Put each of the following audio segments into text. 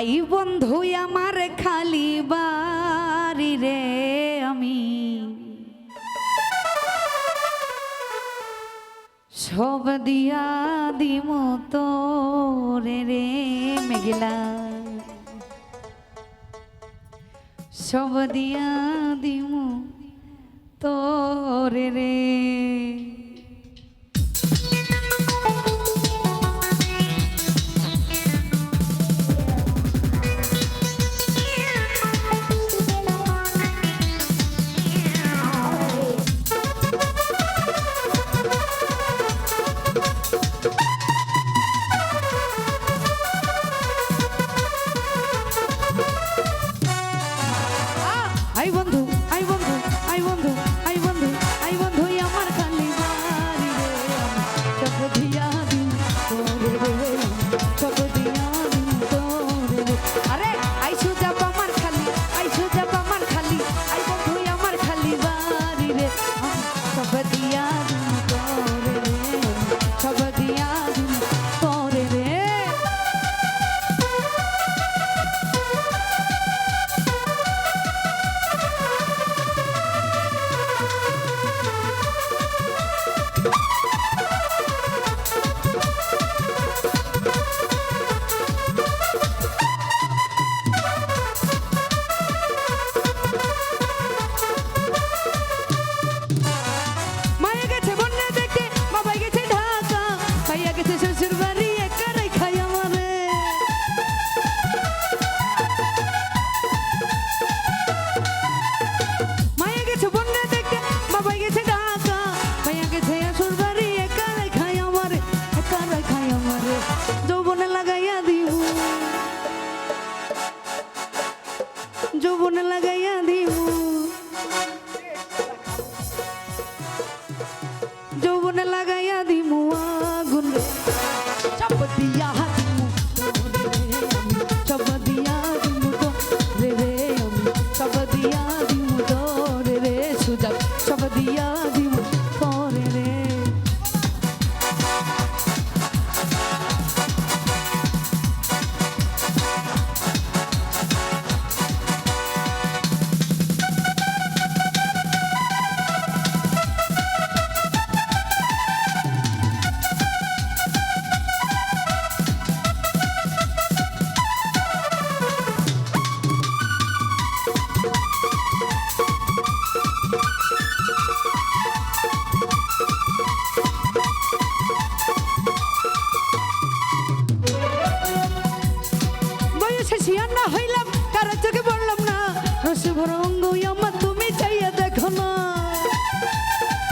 I বন্ধু, আমার খালি বাড়ি রে আমি। সব দিয়া দিম তোরে রে মেঘলা। সব দিয়া দিম তোরে রে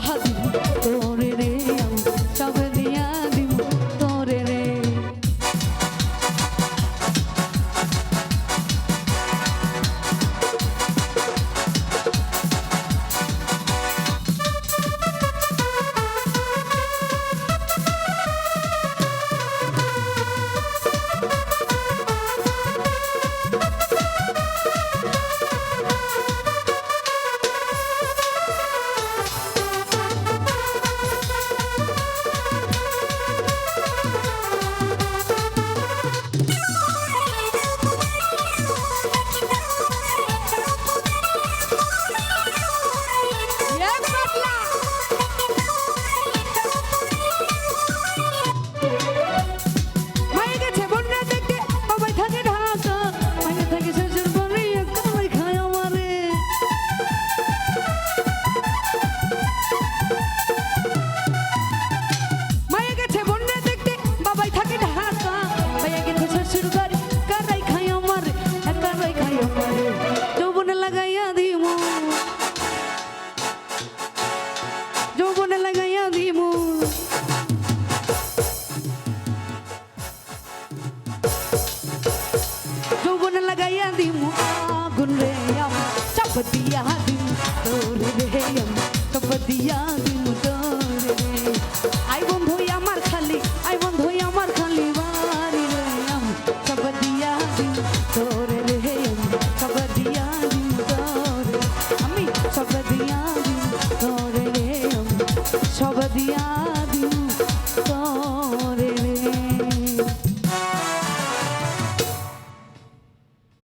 Hazmi তোরে রে আমি সব দিয়া দিন তোরে রে আই বন্ধু আমার খালি আই বন্ধু আমার খালি বাড়ি রে আমি সব দিয়া দিন তোরে রে আমি সব দিয়া দিন তোরে আমি সব দিয়া দিন তোরে রে আমি সব দিয়া